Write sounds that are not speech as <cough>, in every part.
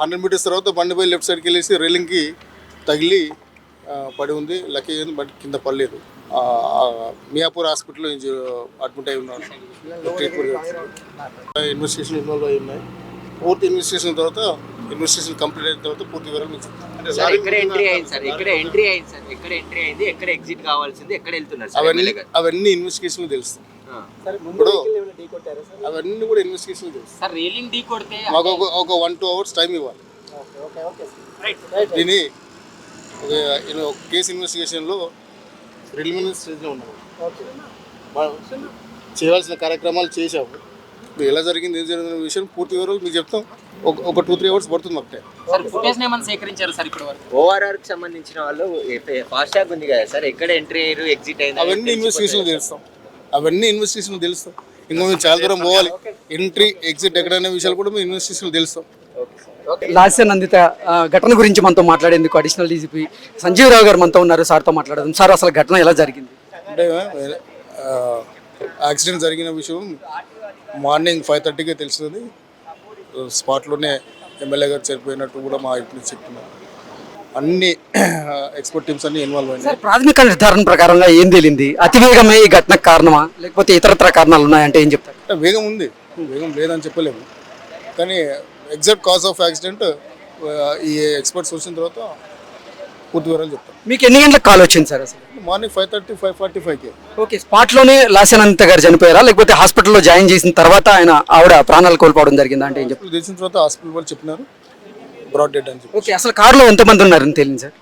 Hundred metres తర్వాత బండి పోయి లెఫ్ట్ సైడ్కి వెళ్ళేసి రైలింగ్కి తగిలి పడి ఉంది. లక్కీ అయింది బట్ కింద పడలేదు. మియాపూర్ హాస్పిటల్లో అడ్మిట్ అయి ఉన్నాడు. ట్రీట్మెంట్ ఇన్వెస్టిగేషన్ ఇన్వాల్వ్ అయి ఉన్నాయి. పూర్తి ఇన్వెస్టిగేషన్ తర్వాత ఇన్వెస్టిగేషన్ కంప్లీట్ అయిన తర్వాత పూర్తి వివరాలు మీకు ఎక్కడ ఎంట్రీ అయింది సార్? ఎక్కడ ఎంట్రీ అయింది సార్? ఎక్కడ ఎంట్రీ అయింది? ఎక్కడ ఎగ్జిట్ కావాల్సింది? ఎక్కడ వెళ్తున్నారు సార్? అవన్నీ ఎమ్మెల్యే గారు? అవన్నీ ఇప్పుడు అవన్నీ కూడా ఇన్వెస్టిగేషన్ సార్ రైలింగ్ ఢీ కొడితే మాకు ఒక ఒక వన్ టూ అవర్స్ టైం ఇవ్వాలి. దీని ఒక know, కేసు ఇన్వెస్టిగేషన్లో ప్రిలిమినరీ స్టేజ్లో ఉన్నాము చేయాల్సిన కార్యక్రమాలు చేశాము. ఇప్పుడు ఎలా జరిగింది ఏం జరిగింది అనే విషయం పూర్తి వివరాలు మీకు చెప్తాం. ఒక ఒక టూ త్రీ అవర్స్ పడుతుంది మాకు టైం. సేకరించారు సార్ ఇప్పటి వరకు? ఓఆర్ఆర్కి సంబంధించిన వాళ్ళు ఫాస్ట్ ట్యాగ్ ఉంది కదా సార్ ఎక్కడ ఎంట్రీ అయ్యారు ఎగ్జిట్ అయింది అవన్నీ ఇన్వెస్టిగేషన్ తెలుస్తాం. అవన్నీ ఇన్వెస్టిగేషన్ తెలుస్తాం. ఇంకా మేము చాలా దూరం పోవాలి. ఎంట్రీ ఎగ్జిట్ ఎక్కడ అనే విషయాలు కూడా మేము ఇన్వెస్టిగేషన్ తెలుస్తాం. లాస్య నందిత ఆ, ఘటన గురించి మనతో మాట్లాడేందుకు అడిషనల్ డీజీపీ సంజీవ్ రావు గారు మనతో ఉన్నారు. సార్తో మాట్లాడదాం. సార్ అసలు ఘటన ఎలా జరిగింది? అంటే ఆ, యాక్సిడెంట్ జరిగిన విషయం మార్నింగ్ ఫైవ్ థర్టీకే తెలిసింది స్పాట్లోనే ఎమ్మెల్యే గారు చనిపోయినట్టు కూడా మా నుంచి చెప్తున్నారు. అన్ని <clears throat> ఎక్స్పర్ట్ టీమ్స్ అన్ని ఇన్వాల్వ్ అయినాయి. సార్ ప్రాథమిక నిర్ధారణ ప్రకారంగా ఏం తేలింది? అతివేగమే ఈ ఘటనకు కారణమా? లేకపోతే ఇతరత్ర కారణాలు ఉన్నాయంటే ఏం చెప్తారు? అంటే వేగం ఉంది. వేగం లేదని చెప్పలేము. కానీ ఎగ్జాక్ట్ కాజ్ ఆఫ్ యాక్సిడెంట్ ఈ ఎక్స్పర్ట్స్ వచ్చిన తర్వాత పూర్తి వివరాలు చెప్తాం. మీకు ఎన్ని గంటలకు కాల్ వచ్చింది సార్ అసలు? Morning five thirty five forty ఫైవ్కి ఓకే స్పాట్లోనే లాస్య నందిత గారు చనిపోయారా? లేకపోతే హాస్పిటల్లో జాయిన్ చేసిన తర్వాత ఆయన ఆవిడ ప్రాణాలు కోల్పోవడం జరిగిందా అంటే ఏం తెలిసిన తర్వాత హాస్పిటల్ వాళ్ళు చెప్పినారు. బ్రాడ్ డెడ్ అని చెప్పి ఓకే అసలు కారులో ఎంతమంది ఉన్నారని తెలియదు సార్?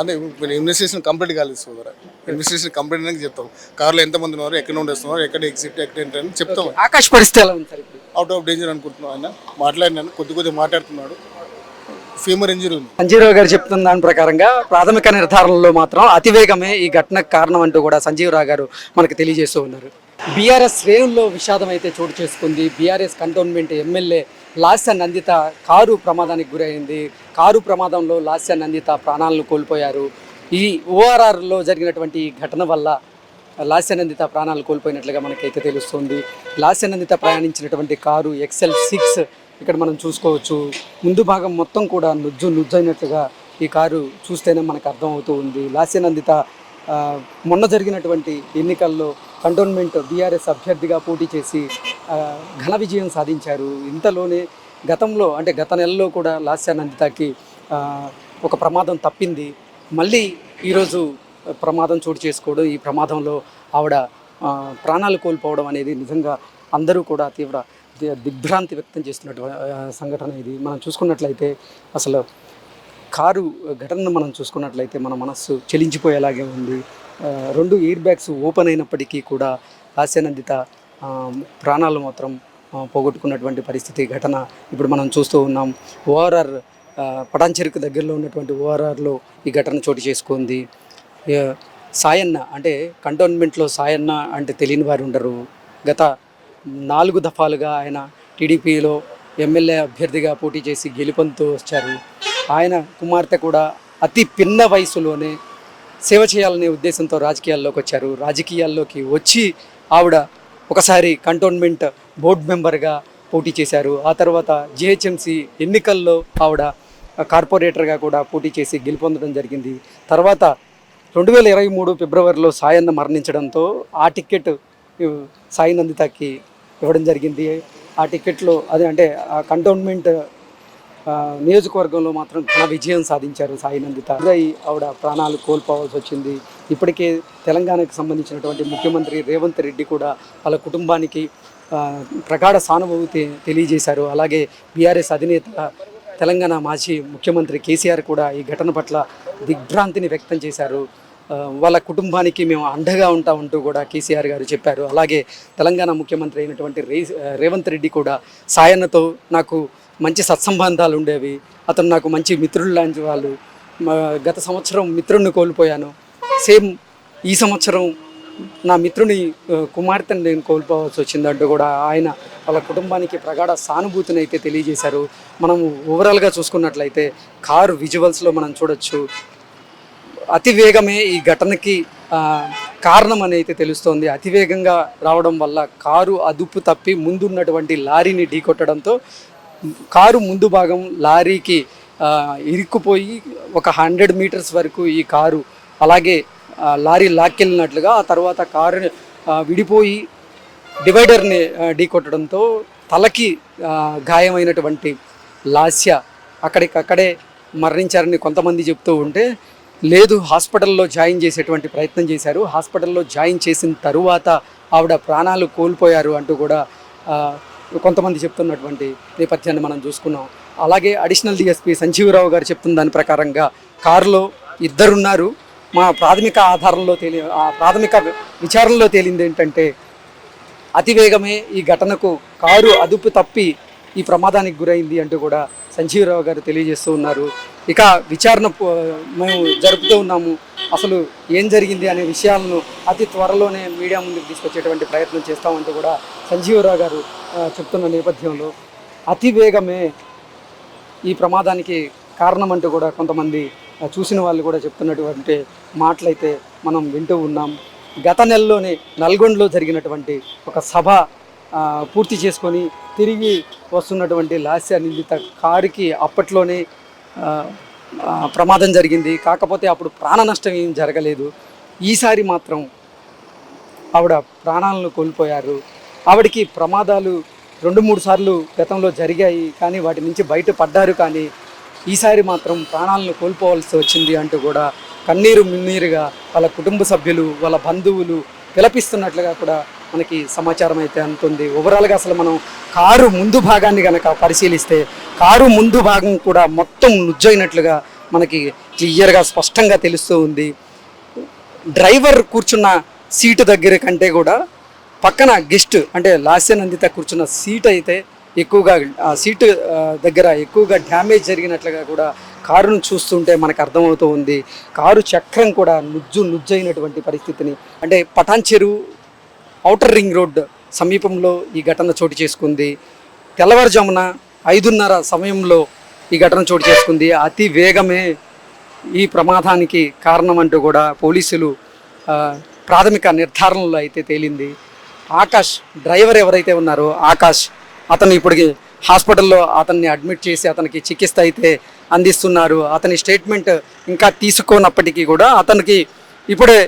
అదే ఇప్పుడు ఇన్వెస్టిగేషన్ కంప్లీట్ కాలేదు సోదర. ఇన్వెస్టిగేషన్ కంప్లీట్ అయినాక చెప్తాం. కార్లో ఎంతమంది ఉన్నారు ఎక్కడ నుండి వస్తున్నారు ఎక్కడ ఎగ్జిట్ ఎక్కడ ఏంటి అని చెప్తాం. ఆకాశ పరిస్థితి ఎలా ఉంది సార్ అవుట్ ఆఫ్ డేంజర్ అనుకుంటున్నాం ఆయన. మాట్లాడినాను కొద్ది కొద్దిగా మాట్లాడుతున్నాడు. ఫీమర్ ఇంజరీ ఉంది. సంజీవరావు గారు చెప్తున్న దాని ప్రకారంగా ప్రాథమిక నిర్ధారణలో మాత్రం అతివేగమే ఈ ఘటనకు కారణం అంటూ కూడా సంజీవరావు గారు మనకు తెలియజేస్తూ ఉన్నారు. బీఆర్ఎస్ శ్రేణుల్లో విషాదం అయితే చోటు చేసుకుంది. BRS cantonment MLA Lasya Nandita car ప్రమాదానికి గురైంది. కారు ప్రమాదంలో లాస్య నందిత ప్రాణాలను కోల్పోయారు. ఈ ఓఆర్ఆర్లో జరిగినటువంటి ఈ ఘటన వల్ల లాస్యనందిత ప్రాణాలు కోల్పోయినట్లుగా మనకైతే తెలుస్తుంది. లాస్యనందిత ప్రయాణించినటువంటి కారు ఎక్సెల్ సిక్స్ ఇక్కడ మనం చూసుకోవచ్చు. ముందు భాగం మొత్తం కూడా నుజ్జు నుజ్జైనట్లుగా ఈ కారు చూస్తేనే మనకు అర్థమవుతూ ఉంది. లాస్యనందిత నందిత మొన్న జరిగినటువంటి ఎన్నికల్లో కంటోన్మెంట్ బీఆర్ఎస్ అభ్యర్థిగా పోటీ చేసి ఘన విజయం సాధించారు. ఇంతలోనే గతంలో అంటే గత నెలలో కూడా లాస్యానందితకి ఒక ప్రమాదం తప్పింది. మళ్ళీ ఈరోజు ప్రమాదం చోటు చేసుకోవడం ఈ ప్రమాదంలో ఆవిడ ప్రాణాలు కోల్పోవడం అనేది నిజంగా అందరూ కూడా తీవ్ర దిగ్భ్రాంతి వ్యక్తం చేస్తున్నటువంటి సంఘటన ఇది. మనం చూసుకున్నట్లయితే అసలు కారు ఘటనను మనం చూసుకున్నట్లయితే మన మనస్సు చెలించిపోయేలాగే ఉంది. రెండు ఎయిర్ బ్యాగ్స్ ఓపెన్ అయినప్పటికీ కూడా హాస్యనందిత ప్రాణాలు మాత్రం పోగొట్టుకున్నటువంటి పరిస్థితి ఘటన ఇప్పుడు మనం చూస్తూ ఉన్నాం. ఓఆర్ఆర్ పటాన్చెరుకు దగ్గరలో ఉన్నటువంటి ఓఆర్ఆర్లో ఈ ఘటన చోటు చేసుకుంది. సాయన్న అంటే కంటోన్మెంట్లో సాయన్న అంటే తెలియని వారు ఉండరు. గత నాలుగు దఫాలుగా ఆయన టీడీపీలో ఎమ్మెల్యే అభ్యర్థిగా పోటీ చేసి గెలుపొందుతూ వచ్చారు. ఆయన కుమార్తె కూడా అతి పిన్న వయసులోనే సేవ చేయాలనే ఉద్దేశంతో రాజకీయాల్లోకి వచ్చారు. రాజకీయాల్లోకి వచ్చి ఆవిడ ఒకసారి కంటోన్మెంట్ బోర్డు మెంబర్గా పోటీ చేశారు. ఆ తర్వాత జిహెచ్ఎంసి ఎన్నికల్లో ఆవిడ కార్పొరేటర్గా కూడా పోటీ చేసి గెలుపొందడం జరిగింది. తర్వాత రెండు వేల ఇరవై మూడు ఫిబ్రవరిలో సాయన్న మరణించడంతో ఆ టికెట్ ఇవ్ సాయి నందితకి ఇవ్వడం జరిగింది. ఆ టికెట్లో అదే అంటే ఆ కంటోన్మెంట్ నియోజకవర్గంలో మాత్రం ఘన విజయం సాధించారు సాయి నందిత. ఆవిడ ప్రాణాలు కోల్పోవాల్సి వచ్చింది. ఇప్పటికే తెలంగాణకు సంబంధించినటువంటి ముఖ్యమంత్రి రేవంత్ రెడ్డి కూడా వాళ్ళ కుటుంబానికి ప్రగాఢ సానుభూతి తెలియజేశారు. అలాగే బీఆర్ఎస్ అధినేత తెలంగాణ మాజీ ముఖ్యమంత్రి కేసీఆర్ కూడా ఈ ఘటన పట్ల దిగ్భ్రాంతిని వ్యక్తం చేశారు. వాళ్ళ కుటుంబానికి మేము అండగా ఉంటామంటూ కూడా కేసీఆర్ గారు చెప్పారు. అలాగే తెలంగాణ ముఖ్యమంత్రి అయినటువంటి రేవంత్ రెడ్డి కూడా సాయన్నతో నాకు మంచి సత్సంబంధాలు ఉండేవి. అతను నాకు మంచి మిత్రులు లాంటి వాళ్ళు. గత సంవత్సరం మిత్రుడిని కోల్పోయాను. సేమ్ ఈ సంవత్సరం నా మిత్రుని కుమార్తెను నేను కోల్పోవాల్సి వచ్చిందంటూ కూడా ఆయన వాళ్ళ కుటుంబానికి ప్రగాఢ సానుభూతిని అయితే తెలియజేశారు. మనం ఓవరాల్గా చూసుకున్నట్లయితే కారు విజువల్స్లో మనం చూడొచ్చు. అతివేగమే ఈ ఘటనకి కారణం అని అయితే తెలుస్తోంది. అతివేగంగా రావడం వల్ల కారు అదుపు తప్పి ముందున్నటువంటి లారీని ఢీకొట్టడంతో కారు ముందు భాగం లారీకి ఇరుక్కుపోయి ఒక హండ్రెడ్ మీటర్స్ వరకు ఈ కారు అలాగే లారీ లాక్కెళ్ళినట్లుగా ఆ తర్వాత కారు విడిపోయి డివైడర్ని ఢీ ఢీకొట్టడంతో తలకి గాయమైనటువంటి లాస్య అక్కడికక్కడే మరణించారని కొంతమంది చెప్తూ ఉంటే లేదు హాస్పిటల్లో జాయిన్ చేసేటువంటి ప్రయత్నం చేశారు. హాస్పిటల్లో జాయిన్ చేసిన తరువాత ఆవిడ ప్రాణాలు కోల్పోయారు అంటూ కూడా కొంతమంది చెప్తున్నటువంటి నేపథ్యాన్ని మనం చూసుకున్నాం. అలాగే అడిషనల్ డిఎస్పీ సంజీవరావు గారు చెప్తున్న దాని ప్రకారంగా కారులో ఇద్దరున్నారు. మా ప్రాథమిక ఆధారంలో తేలి ఆ ప్రాథమిక విచారణలో తేలింది ఏంటంటే అతివేగమే ఈ ఘటనకు కారు అదుపు తప్పి ఈ ప్రమాదానికి గురైంది అంటూ కూడా సంజీవరావు గారు తెలియజేస్తూ ఉన్నారు. ఇక విచారణ మేము జరుపుతూ ఉన్నాము. అసలు ఏం జరిగింది అనే విషయాలను అతి త్వరలోనే మీడియా ముందుకు తీసుకొచ్చేటువంటి ప్రయత్నం చేస్తామంటూ కూడా సంజీవరావు గారు చెప్తున్న నేపథ్యంలో అతివేగమే ఈ ప్రమాదానికి కారణమంటూ కూడా కొంతమంది చూసిన వాళ్ళు కూడా చెప్తున్నటువంటి మాటలైతే మనం వింటూ ఉన్నాం. గత నెలలోనే నల్గొండలో జరిగినటువంటి ఒక సభ పూర్తి చేసుకొని తిరిగి వస్తున్నటువంటి లాస్య నిందిత కారుకి అప్పట్లోనే ప్రమాదం జరిగింది. కాకపోతే అప్పుడు ప్రాణ నష్టం ఏం జరగలేదు. ఈసారి మాత్రం ఆవిడ ప్రాణాలను కోల్పోయారు. ఆవిడకి ప్రమాదాలు రెండు మూడు సార్లు గతంలో జరిగాయి కానీ వాటి నుంచి బయటపడ్డారు కానీ ఈసారి మాత్రం ప్రాణాలను కోల్పోవాల్సి వచ్చింది అంటూ కూడా కన్నీరు మిన్నీరుగా వాళ్ళ కుటుంబ సభ్యులు వాళ్ళ బంధువులు విలపిస్తున్నట్లుగా కూడా మనకి సమాచారం అయితే అందుతుంది. ఓవరాల్గా అసలు మనం కారు ముందు భాగాన్ని కనుక పరిశీలిస్తే కారు ముందు భాగం కూడా మొత్తం నుజ్జైనట్లుగా మనకి క్లియర్గా స్పష్టంగా తెలుస్తూ ఉంది. డ్రైవర్ కూర్చున్న సీటు దగ్గర కంటే కూడా పక్కన గెస్ట్ అంటే లాస్యనందిత కూర్చున్న సీట్ అయితే ఎక్కువగా ఆ సీటు దగ్గర ఎక్కువగా డ్యామేజ్ జరిగినట్లుగా కూడా కారును చూస్తుంటే మనకు అర్థమవుతూ ఉంది. కారు చక్రం కూడా నుజ్జు నుజ్జైనటువంటి పరిస్థితిని అంటే పటాన్ చెరువు ఔటర్ రింగ్ రోడ్ సమీపంలో ఈ ఘటన చోటు చేసుకుంది. తెల్లవారుజామున ఐదున్నర సమయంలో ఈ ఘటన చోటు చేసుకుంది. అతి వేగమే ఈ ప్రమాదానికి కారణం అంటూ కూడా పోలీసులు ప్రాథమిక నిర్ధారణలో అయితే తేలింది. ఆకాష్ డ్రైవర్ ఎవరైతే ఉన్నారో ఆకాష్ అతను ఇప్పటికి హాస్పిటల్లో అతన్ని అడ్మిట్ చేసి అతనికి చికిత్స అయితే అందిస్తున్నారు. అతని స్టేట్మెంట్ ఇంకా తీసుకోనప్పటికీ కూడా అతనికి ఇప్పుడే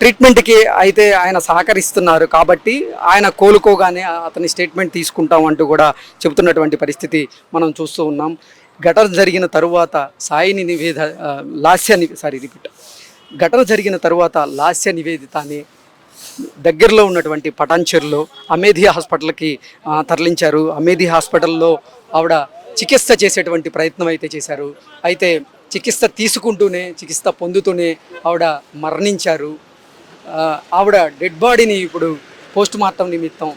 ట్రీట్మెంట్కి అయితే ఆయన సహకరిస్తున్నారు కాబట్టి ఆయన కోలుకోగానే అతని స్టేట్మెంట్ తీసుకుంటాం అంటూ కూడా చెబుతున్నటువంటి పరిస్థితి మనం చూస్తూ ఉన్నాం. ఘటన జరిగిన తరువాత సాయిని నివేద లాస్య సారీ రిపీట్. ఘటన జరిగిన తరువాత లాస్య నివేదితాని దగ్గరలో ఉన్నటువంటి పటాన్చెరులో అమేధి హాస్పిటల్కి తరలించారు. అమేధి హాస్పిటల్లో ఆవిడ చికిత్స చేసేటువంటి ప్రయత్నం అయితే చేశారు. అయితే చికిత్స తీసుకుంటూనే చికిత్స పొందుతూనే ఆవిడ మరణించారు. ఆవిడ డెడ్ బాడీని ఇప్పుడు పోస్ట్ మార్టం నిమిత్తం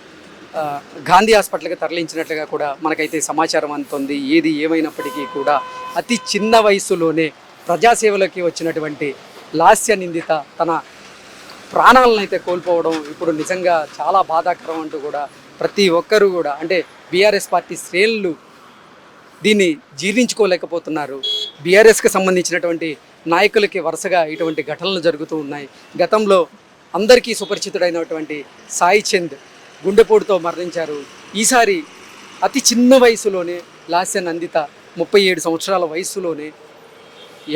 గాంధీ హాస్పిటల్కి తరలించినట్లుగా కూడా మనకైతే సమాచారం అందుతుంది. ఏది ఏమైనప్పటికీ కూడా అతి చిన్న వయసులోనే ప్రజాసేవలోకి వచ్చినటువంటి లాస్య నిందిత తన ప్రాణాలను అయితే కోల్పోవడం ఇప్పుడు నిజంగా చాలా బాధాకరం అంటూ కూడా ప్రతి ఒక్కరూ కూడా అంటే బీఆర్ఎస్ పార్టీ శ్రేణులు దీన్ని జీర్ణించుకోలేకపోతున్నారు. బీఆర్ఎస్కి సంబంధించినటువంటి నాయకులకి వరుసగా ఇటువంటి ఘటనలు జరుగుతూ ఉన్నాయి. గతంలో అందరికీ సుపరిచితుడైనటువంటి సాయి చంద్ గుండెపోటుతో మరణించారు. ఈసారి అతి చిన్న వయసులోనే లాస్య నందిత ముప్పై ఏడు సంవత్సరాల వయసులోనే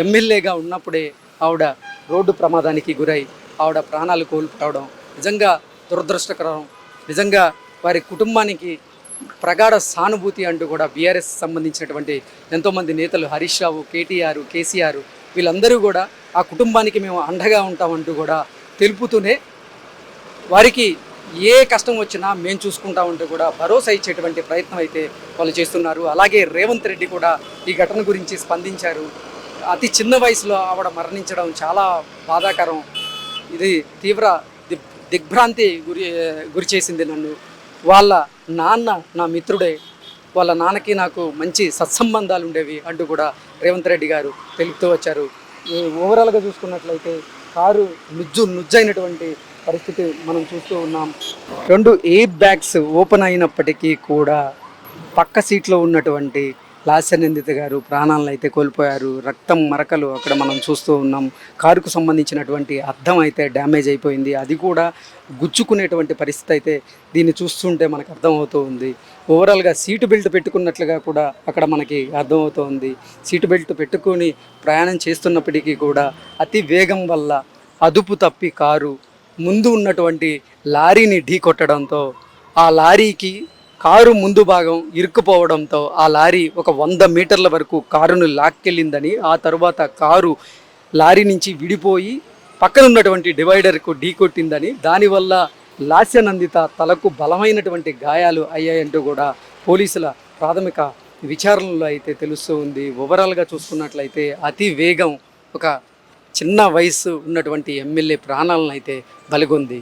ఎమ్మెల్యేగా ఉన్నప్పుడే ఆవిడ రోడ్డు ప్రమాదానికి గురై ఆవిడ ప్రాణాలు కోల్పోవడం నిజంగా దురదృష్టకరం. నిజంగా వారి కుటుంబానికి ప్రగాఢ సానుభూతి అంటూ కూడా బీఆర్ఎస్ సంబంధించినటువంటి ఎంతోమంది నేతలు హరీష్ రావు కేటీఆర్ కేసీఆర్ వీళ్ళందరూ కూడా ఆ కుటుంబానికి మేము అండగా ఉంటామంటూ కూడా తెలుపుతూనే వారికి ఏ కష్టం వచ్చినా మేము చూసుకుంటామంటూ కూడా భరోసా ఇచ్చేటువంటి ప్రయత్నం అయితే వాళ్ళు చేస్తున్నారు. అలాగే రేవంత్ రెడ్డి కూడా ఈ ఘటన గురించి స్పందించారు. అతి చిన్న వయసులో ఆవిడ మరణించడం చాలా బాధాకరం. ఇది తీవ్ర దిగ్ దిగ్భ్రాంతి గురి గురి చేసింది నన్ను. వాళ్ళ నాన్న నా మిత్రుడే వాళ్ళ నాన్నకి నాకు మంచి సత్సంబంధాలు ఉండేవి అంటూ కూడా రేవంత్ రెడ్డి గారు తెలుపుతూ వచ్చారు. ఓవరాల్గా చూసుకున్నట్లయితే కారు నుజ్జు నుజ్జైనటువంటి పరిస్థితి మనం చూస్తూ ఉన్నాం. రెండు ఎయిర్ బ్యాగ్స్ ఓపెన్ అయినప్పటికీ కూడా పక్క సీట్లో ఉన్నటువంటి లాస్యనందిత గారు ప్రాణాలను అయితే కోల్పోయారు. రక్తం మరకలు అక్కడ మనం చూస్తూ ఉన్నాం. కారుకు సంబంధించినటువంటి అద్దం అయితే డ్యామేజ్ అయిపోయింది. అది కూడా గుచ్చుకునేటువంటి పరిస్థితి అయితే దీన్ని చూస్తుంటే మనకు అర్థమవుతూ ఉంది. ఓవరాల్గా సీటు బెల్ట్ పెట్టుకున్నట్లుగా కూడా అక్కడ మనకి అర్థమవుతోంది సీటు బెల్ట్ పెట్టుకొని ప్రయాణం చేస్తున్నప్పటికీ కూడా అతి వేగం వల్ల అదుపు తప్పి కారు ముందు ఉన్నటువంటి లారీని ఢీ కొట్టడంతో ఆ లారీకి కారు ముందు భాగం ఇరుక్కుపోవడంతో ఆ లారీ ఒక వంద మీటర్ల వరకు కారును లాక్కెళ్ళిందని ఆ తరువాత కారు లారీ నుంచి విడిపోయి పక్కన ఉన్నటువంటి డివైడర్కు ఢీ కొట్టిందని దానివల్ల లాస్యనందిత తలకు బలమైనటువంటి గాయాలు అయ్యాయంటూ కూడా పోలీసుల ప్రాథమిక విచారణలో అయితే తెలుస్తూ ఉంది. ఓవరాల్గా చూసుకున్నట్లయితే అతి వేగం ఒక చిన్న వయసు ఉన్నటువంటి ఎమ్మెల్యే ప్రాణాలను అయితే బలిగొంది.